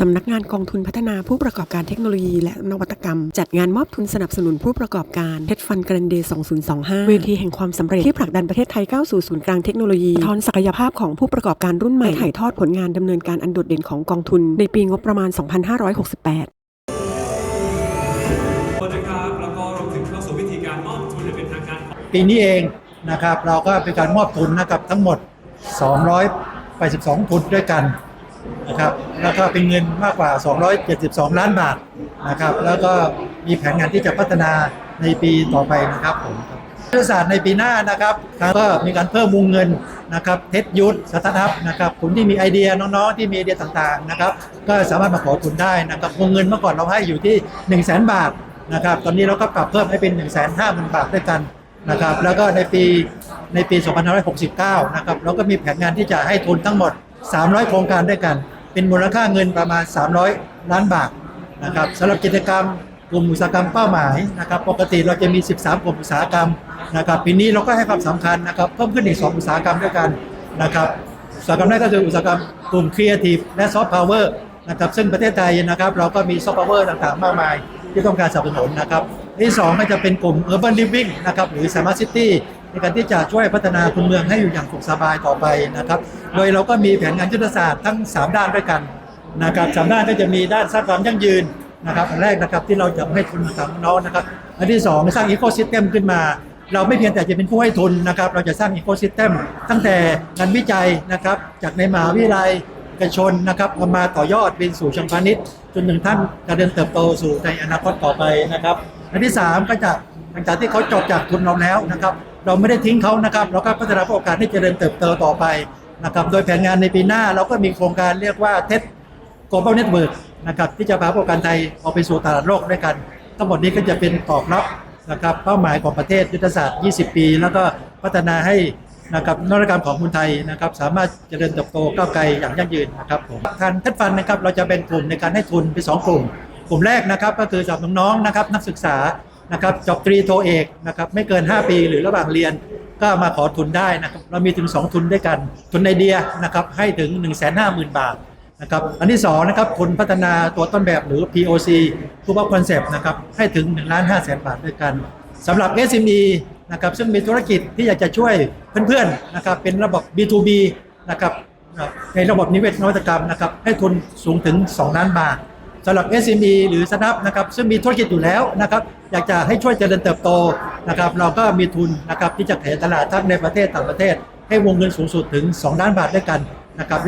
สำนักงานกองทุนพัฒนาผู้ประกอบการเทคโนโลยีและนวัตกรรม จัดงานมอบทุนสนับสนุนผู้ประกอบการเท d ฟันกรันเดย์2025 เวทีแห่งความสำเร็จที่ผลักดันประเทศไทยก้าวสู่ศูนย์กลางเทคโนโลยีทอนศักยภาพของผู้ประกอบการรุ่นใหม่ถ่ายทอดผลงานดำเนินการอันโดดเด่นของกองทุน ในปีงบประมาณ 2568สวัสดีครับแล้วก็รวมถึงเข้าสู่วิธีการมอบทุนอย่างเป็นทางการของปีนี้เองนะครับเราก็เป็นการมอบทุนนะครับทั้งหมด 282 ทุนด้วยกัน นะครับแล้วก็เป็นเงินมากกว่า 272 ล้านบาทนะครับ แล้วก็มีแผนงานที่จะพัฒนาในปีต่อไปนะครับผมยุทธศาสตร์ในปีหน้านะครับก็มีการเพิ่มวงเงินนะครับเทสยุทธสตาร์ทอัพนะครับกลุ่มที่มีไอเดียน้องๆ ที่มีไอเดียต่างๆนะครับก็สามารถมาขอทุนได้นะครับวงเงินเมื่อก่อนเราให้อยู่ที่ 1 0 0 0 0แบาทนะครับตอนนี้เราก็ปรับเพิ่มให้เป็น 1 5 0 0 0 0 บาทด้วยกันนะครับแล้วก็ในปีในปี 2569 นะครับเราก็มีแผนงานที่จะให้ทุนทั้งหมด 300 โครงการด้วยกัน เป็นมูลค่าเงินประมาณ 300 ล้านบาทนะครับสำหรับกิจกรรมกลุ่มอุตสาหกรรมเป้าหมายนะครับปกติเราจะมี 13 กลุ่มอุตสาหกรรมนะครับปีนี้เราก็ให้ความสำคัญนะครับเพิ่มขึ้นอีก 2 อุตสาหกรรมด้วยกันนะครับอุตสาหกรรมแรกก็คืออุตสาหกรรมกลุ่ม Creative และ Soft Power นะครับซึ่งประเทศไทยนะครับเราก็มี Soft Power ต่างๆ มากมายที่ต้องการสนับสนุนนะครับที่สองก็จะเป็นกลุ่ม Urban Living นะครับหรือ Smart City ในการที่จะช่วยพัฒนาคุณเมืองให้อยู่อย่างสุขสบายต่อไปนะครับ โดยเราก็มีแผนงานยุทธศาสตร์ทั้ง 3 ด้านด้วยกันนะครับสามด้านก็จะมีด้านสร้างความยั่งยืนนะครับอันแรกนะครับที่เราจะให้ทุนกับน้องนะครับ อันที่สองสร้างอีโค y ิสเต็มขึ้นมา เราไม่เพียงแต่จะเป็นผู้ให้ทุนนะครับ เราจะสร้างอีโค y ิสเต็มตั้งแต่งานวิจัยนะครับจากในมหาวิทยาลัยเอกชนนะครับเอามาต่อยอดเป็นสู่ชิงพาณิชย์จนถึงท่านการเดินเติบโตสู่ในอนาคตต่อไปนะครับ อันที่ 3 ก็จะหลังจากที่เขาจบจากทุนเราแล้วนะครับ เราไม่ได้ทิ้งเขานะครับ เราก็พัฒนาโอกาสให้เจริญเติบโตต่อไปนะครับ โดยแผนงานในปีหน้าเราก็มีโครงการเรียกว่าเท็ global network นะครับที่จะพาผู้ประกอการไทยออกไปสู่ตลาดโลกด้วยกัน ทั้งหมดนี้ก็จะเป็นตอบรับนะครับเป้าหมายของประเทศยุทธศาสตร์ 20 ปี แล้วก็พัฒนาให้นะครับนวัตกรรมของคนไทยนะครับสามารถเจริญเติบโตก้าวไกลอย่างยั่งยืนนะครับผมทางเทดฟันนะครับเราจะเป็นกลุ่มในการให้ทุนเป็นสองกลุ่ม กลุ่มแรกนะครับก็คือสำหรับน้องๆนะครับนักศึกษา นะครับจบตรีโทเอกนะครับไม่เกิน 5 ปีหรือระหว่างเรียนก็มาขอทุนได้นะครับเรามีถึง 2 ทุนด้วยกัน ทุนไอเดียนะครับให้ถึง 1 5 0 0 0 0 บาทนะครับอันที่2นะครับทุนพัฒนาตัวต้นแบบหรือ POC Proof of Concept นะครับให้ถึง1ล้าน5แสนบาทด้วยกันสำหรับ SME นะครับซึ่งมีธุรกิจที่อยากจะช่วยเพื่อนๆนะครับเป็นระบบ B2B นะครับในระบบนิเวศนวัตกรรมนะครับให้ทุนสูงถึง 2 ล้านบาท สำหรับ SME หรือสตาร์ทนะครับซึ่งมีธุรกิจอยู่แล้วนะครับอยากจะให้ช่วยเจริญเติบโตนะครับเราก็มีทุนนะครับที่จะขยายตลาดทั้งในประเทศต่างประเทศ ให้วงเงินสูงสุดถึง 2 ล้านบาทด้วยกันนะครับ